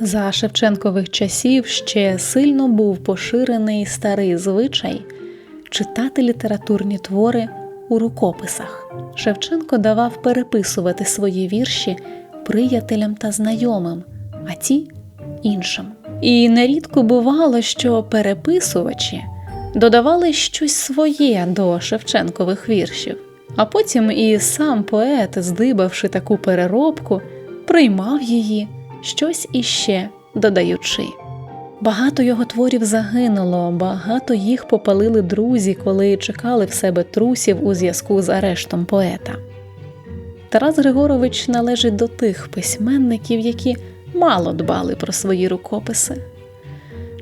За Шевченкових часів ще сильно був поширений старий звичай читати літературні твори у рукописах. Шевченко давав переписувати свої вірші приятелям та знайомим, а ті іншим. І нерідко бувало, що переписувачі додавали щось своє до Шевченкових віршів, а потім і сам поет, здибавши таку переробку, приймав її, щось іще додаючи. Багато його творів загинуло, багато їх попалили друзі, коли чекали в себе трусів у зв'язку з арештом поета. Тарас Григорович належить до тих письменників, які мало дбали про свої рукописи.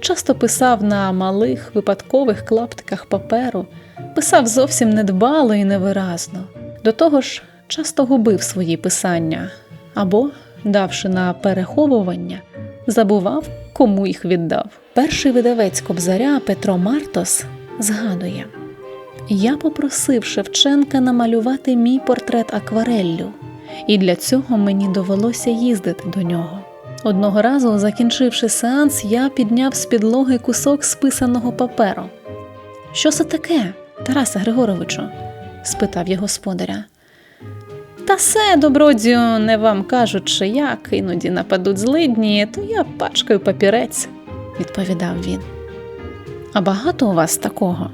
Часто писав на малих випадкових клаптиках паперу, писав зовсім недбало і невиразно. До того ж, часто губив свої писання або, давши на переховування, забував, кому їх віддав. Перший видавець Кобзаря Петро Мартос згадує: Я попросив Шевченка намалювати мій портрет аквареллю, і для цього мені довелося їздити до нього. Одного разу, закінчивши сеанс, я підняв з підлоги кусок списаного паперу. Що це таке, Тарасе Григоровичу? спитав я господаря. Та все, добродію, не вам кажучи, як іноді нападуть злидні, то я пачкаю папірець, відповідав він. А багато у вас такого?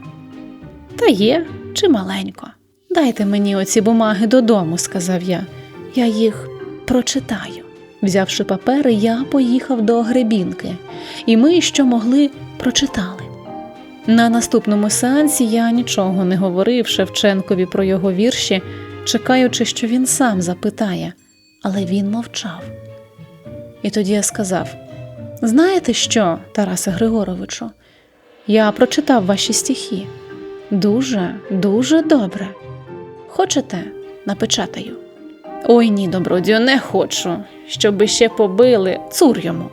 Та є, чи маленько. Дайте мені оці бумаги додому, сказав я. Я їх прочитаю. Взявши папери, я поїхав до Гребінки, і ми, що могли, прочитали. На наступному сеансі я нічого не говорив Шевченкові про його вірші, чекаючи, що він сам запитає, але він мовчав. І тоді я сказав: Знаєте що, Тарасе Григоровичу, я прочитав ваші стихи. Дуже, дуже добре. Хочете, напечатаю? Ой ні, добродію, не хочу, щоби ще побили цур йому.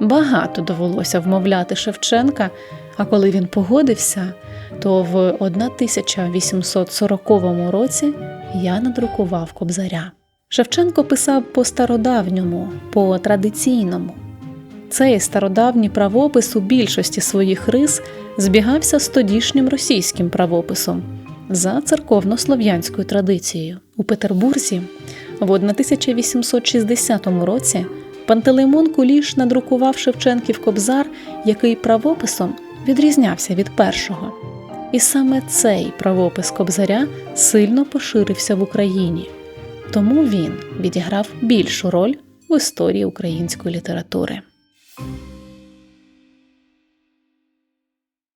Багато довелося вмовляти Шевченка, а коли він погодився, то в 1840 році я надрукував кобзаря. Шевченко писав по стародавньому, по традиційному. Цей стародавній правопис у більшості своїх рис збігався з тодішнім російським правописом за церковно-слов'янською традицією. У Петербурзі в 1860 році Пантелеймон Куліш надрукував Шевченків кобзар, який правописом відрізнявся від першого. І саме цей правопис кобзаря сильно поширився в Україні, тому він відіграв більшу роль в історії української літератури.